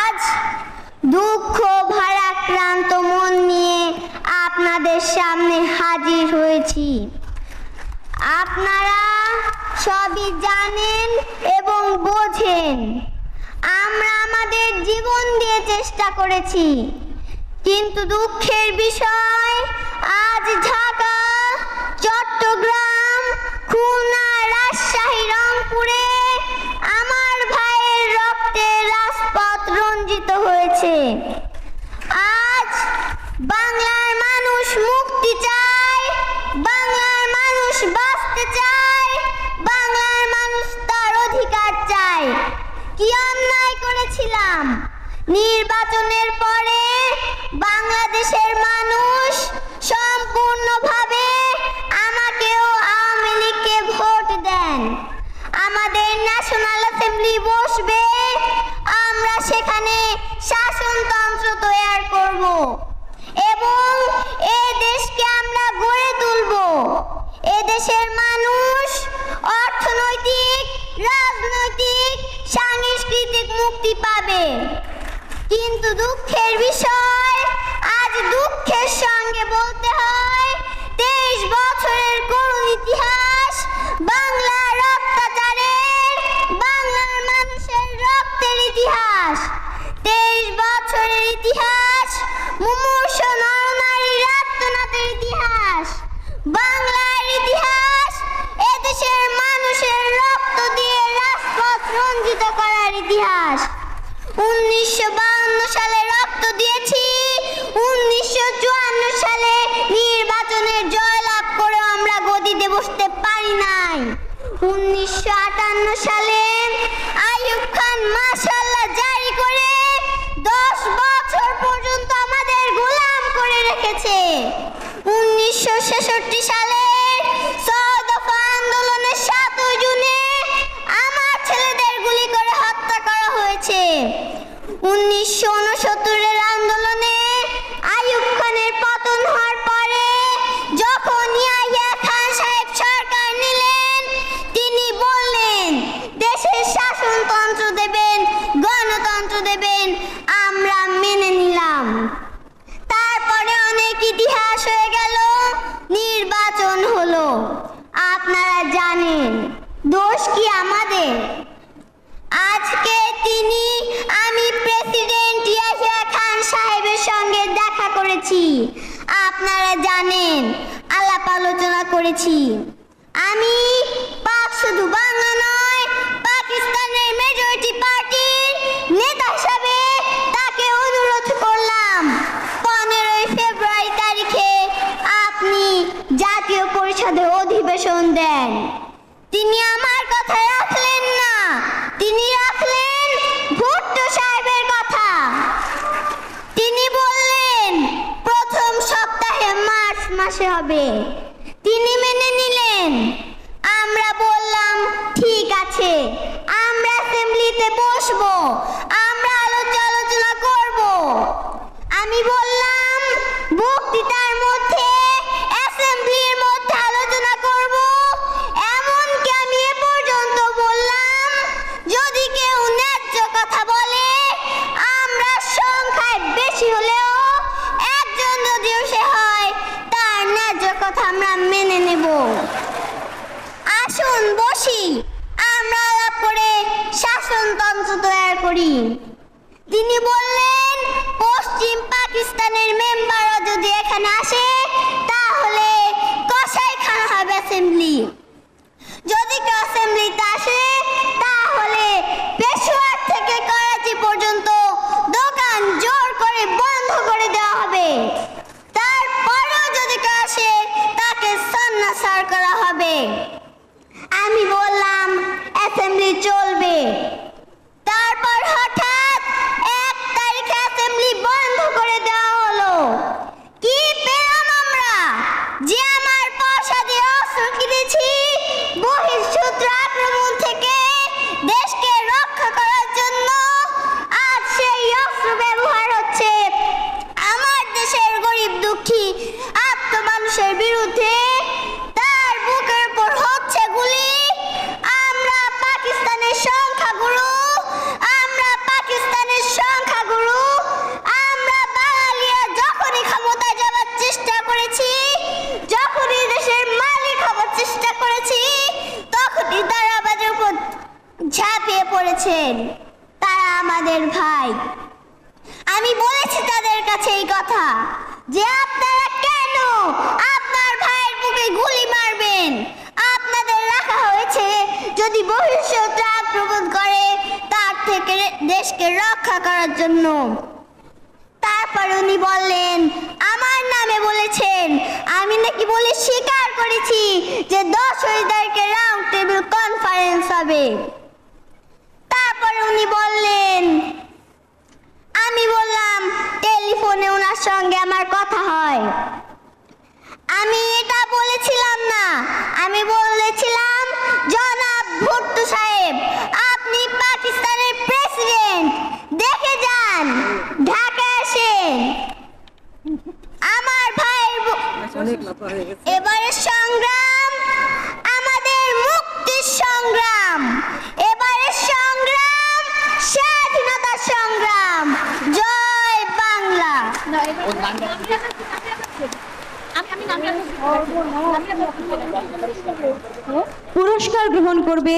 আজ দুঃখ ভারাক্রান্ত মন নিয়ে আপনাদের সামনে হাজির হয়েছি। আপনারা সবই জানেন এবং বোঝেন। আমরা আমাদের জীবন দিয়ে চেষ্টা করেছি। কিন্তু দুঃখের বিষয় নির্বাচনের পরে বাংলাদেশের মানুষ সম্পূর্ণভাবে আমাকেও আওয়ামী লীগকে ভোট দেন। আমাদের ন্যাশনাল অ্যাসেম্বলি বসবে, আমরা সেখানে শাসনতন্ত্র তৈয়ার করব এবং এ দেশকে আমরা গড়ে তুলব। এ দেশের মানুষ Şirin Duduk Pervişan. বাহান্ন সালে আইয়ুব খান মাশাল্লাহ জারি করে দশ বছর পর্যন্ত আমাদের গোলাম করে রেখেছে। উনিশশো ছেষট্টি সালে দোষ কি আমাদের? আজকে তিনি আমি প্রেসিডেন্ট ইয়াহিয়া খান সাহেবের সঙ্গে দেখা করেছি। আপনারা জানেন, আলাপ আলোচনা করেছি। আমি পাক শুধু বাংলা নয়, পাকিস্তানের মেজরিটি পার্টি হবে। তিনি আসুন, বসি। আমরা আলাপ করে শাসনতন্ত্র তৈরি করি। তিনি বললেন, পশ্চিম পাকিস্তানের মেম্বাররা যদি এখানে আসে, তাহলে কসাই কসাইখানা হবে অ্যাসেম্বলি যদি কেউ অ্যাসেম্বলিতে আসে, তাহলে পেশোয়ার থেকে করাচি পর্যন্ত পড়েছেন তারা আমাদের ভাই। আমি বলেছি তাদের কাছে এই কথা, যে আপনারা কেন আপনার ভাইয়ের বুকে গুলি মারবেন? আপনাদের রাখা হয়েছে, যদি ভবিষ্যৎ আক্রমণ করে, তার থেকে দেশকে রক্ষা করার জন্য। তারপর উনি বললেন, আমার নামে বলেছেন, আমি নাকি বলে স্বীকার করেছি যে দশই তারিখে রাউন্ড টেবিল কনফারেন্স হবে। উনি বললেন। আমি বললাম টেলিফোনে ওনার সঙ্গে আমার কথা হয়। আমি এটা বলেছিলাম না। আমি বলেছিলাম জনাব ভুট্টো সাহেব আপনি পাকিস্তানের প্রেসিডেন্ট। দেখে যান ঢাকা আসেন। আমার ভাই এবারের সংগ্রাম আমাদের মুক্তির সংগ্রাম। পুরস্কার গ্রহণ করবে